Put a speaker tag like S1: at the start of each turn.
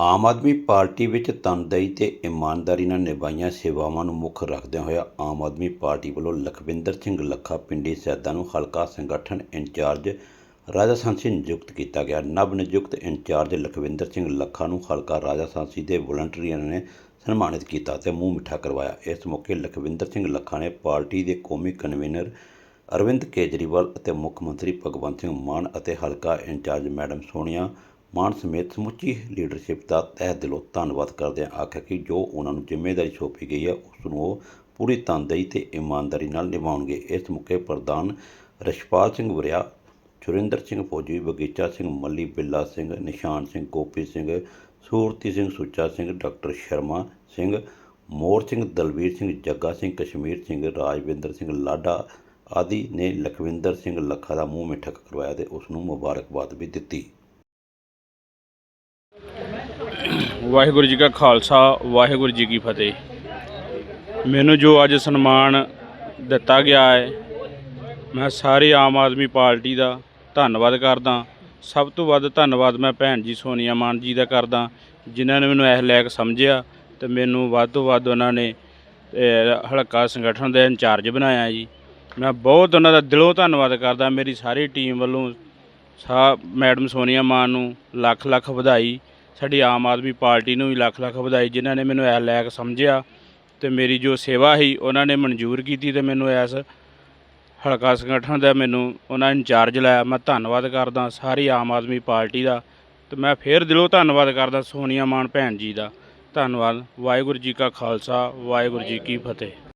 S1: Aam Aadmi party ਵਿੱਚ ਤਨਦੇਹੀ ਤੇ ਇਮਾਨਦਾਰੀ ਨਾਲ ਨਿਭਾਈਆਂ ਸੇਵਾਵਾਂ ਨੂੰ ਮੁੱਖ ਰੱਖਦਿਆਂ ਹੋਇਆ ਆਮ ਆਦਮੀ ਪਾਰਟੀ ਵੱਲੋਂ ਲਖਵਿੰਦਰ ਸਿੰਘ ਲੱਖਾ ਪਿੰਡੀ ਸੈਦਾ ਨੂੰ ਹਲਕਾ ਸੰਗਠਨ ਇੰਚਾਰਜ ਰਾਜਾ ਸਾਂਸੀ ਨਿਯੁਕਤ ਕੀਤਾ ਗਿਆ। ਨਵ ਨਿਯੁਕਤ ਇੰਚਾਰਜ ਲਖਵਿੰਦਰ ਸਿੰਘ ਲੱਖਾ ਨੂੰ ਹਲਕਾ ਰਾਜਾ ਸਾਂਸੀ ਦੇ ਵਲੰਟੀਅਰਾਂ ਨੇ ਸਨਮਾਨਿਤ ਕੀਤਾ ਤੇ ਮੂੰਹ ਮਿੱਠਾ ਕਰਵਾਇਆ। ਇਸ ਮੌਕੇ ਲਖਵਿੰਦਰ ਸਿੰਘ ਲੱਖਾ ਨੇ ਪਾਰਟੀ ਦੇ ਕੌਮੀ ਕਨਵੀਨਰ ਅਰਵਿੰਦ ਕੇਜਰੀਵਾਲ ਅਤੇ ਮੁੱਖ ਮੰਤਰੀ ਭਗਵੰਤ ਸਿੰਘ ਮਾਨ ਅਤੇ ਹਲਕਾ ਇੰਚਾਰਜ ਮੈਡਮ ਸੋਨੀਆ ਮਾਨ ਸਮੇਤ ਸਮੁੱਚੀ ਲੀਡਰਸ਼ਿਪ ਦਾ ਤਹਿ ਦਿਲੋਂ ਧੰਨਵਾਦ ਕਰਦਿਆਂ ਆਖਿਆ ਕਿ ਜੋ ਉਹਨਾਂ ਨੂੰ ਜ਼ਿੰਮੇਵਾਰੀ ਸੌਂਪੀ ਗਈ ਹੈ, ਉਸ ਨੂੰ ਉਹ ਪੂਰੀ ਤਨਦੇਹੀ ਤੇ ਇਮਾਨਦਾਰੀ ਨਾਲ ਨਿਭਾਉਣਗੇ। ਇਸ ਮੌਕੇ ਪ੍ਰਧਾਨ ਰਸ਼ਪਾਲ ਸਿੰਘ ਵਰਿਆ, ਸੁਰਿੰਦਰ ਸਿੰਘ ਫੌਜੀ, ਬਗੀਚਾ ਸਿੰਘ ਮੱਲੀ, ਬਿੱਲਾ ਸਿੰਘ, ਨਿਸ਼ਾਨ ਸਿੰਘ, ਗੋਪੀ ਸਿੰਘ, ਸੂਰਤੀ ਸਿੰਘ, ਸੁੱਚਾ ਸਿੰਘ, ਡਾਕਟਰ ਸ਼ਰਮਾ ਸਿੰਘ, ਮੋਰ ਸਿੰਘ, ਦਲਵੀਰ ਸਿੰਘ, ਜੱਗਾ ਸਿੰਘ, ਕਸ਼ਮੀਰ ਸਿੰਘ, ਰਾਜਵਿੰਦਰ ਸਿੰਘ ਲਾਡਾ ਆਦਿ ਨੇ ਲਖਵਿੰਦਰ ਸਿੰਘ ਲੱਖਾ ਦਾ ਮੂੰਹ ਮਿੱਠਾ ਕਰਵਾਇਆ ਤੇ ਉਸ ਨੂੰ ਮੁਬਾਰਕਬਾਦ ਵੀ ਦਿੱਤੀ।
S2: ਵਾਹਿਗੁਰੂ ਜੀ ਕਾ ਖਾਲਸਾ, ਵਾਹਿਗੁਰੂ ਜੀ ਕੀ ਫਤਿਹ। ਮੈਨੂੰ ਜੋ ਅੱਜ ਸਨਮਾਨ ਦਿੱਤਾ ਗਿਆ ਹੈ, ਮੈਂ ਸਾਰੇ ਆਮ ਆਦਮੀ ਪਾਰਟੀ ਦਾ ਧੰਨਵਾਦ ਕਰਦਾ। ਸਭ ਤੋਂ ਵੱਧ ਧੰਨਵਾਦ ਮੈਂ ਭੈਣ ਜੀ ਸੋਨੀਆ ਮਾਨ ਜੀ ਦਾ ਕਰਦਾ, ਜਿਨ੍ਹਾਂ ਨੇ ਮੈਨੂੰ ਇਹ ਲਾਇਕ ਸਮਝਿਆ ਤੇ ਮੈਨੂੰ ਵੱਧ ਤੋਂ ਵੱਧ ਉਹਨਾਂ ਨੇ ਹਲਕਾ ਸੰਗਠਨ ਦਾ ਇੰਚਾਰਜ ਬਣਾਇਆ ਜੀ। ਮੈਂ ਬਹੁਤ ਉਹਨਾਂ ਦਾ ਦਿਲੋਂ ਧੰਨਵਾਦ ਕਰਦਾ, ਮੇਰੀ ਸਾਰੀ ਟੀਮ ਵੱਲੋਂ ਸਾ, ਮੈਡਮ ਸੋਨੀਆ ਮਾਨ ਨੂੰ ਲੱਖ ਲੱਖ ਵਧਾਈ ਸਾਡੀ ਆਮ ਆਦਮੀ ਪਾਰਟੀ ਨੂੰ ਵੀ ਲੱਖ ਲੱਖ ਵਧਾਈ ਜਿਨ੍ਹਾਂ ਨੇ ਮੈਨੂੰ ਇਹ ਲਾਇਕ ਸਮਝਿਆ ਤੇ ਮੇਰੀ ਜੋ ਸੇਵਾ ਸੀ ਉਹਨਾਂ ਨੇ ਮਨਜ਼ੂਰ ਕੀਤੀ ਤੇ ਮੈਨੂੰ ਇਸ ਹਲਕਾ ਸੰਗਠਨ ਦਾ ਮੈਨੂੰ ਉਹਨਾਂ ਇੰਚਾਰਜ ਲਾਇਆ। ਮੈਂ ਧੰਨਵਾਦ ਕਰਦਾ ਸਾਰੀ ਆਮ ਆਦਮੀ ਪਾਰਟੀ ਦਾ ਤੇ ਮੈਂ ਫੇਰ ਦਿਲੋਂ ਧੰਨਵਾਦ ਕਰਦਾ ਸੋਨੀਆ ਮਾਨ ਭੈਣ ਜੀ ਦਾ। ਧੰਨਵਾਦ। ਵਾਹਿਗੁਰੂ ਜੀ ਕਾ ਖਾਲਸਾ, ਵਾਹਿਗੁਰੂ ਜੀ ਕੀ ਫਤਿਹ।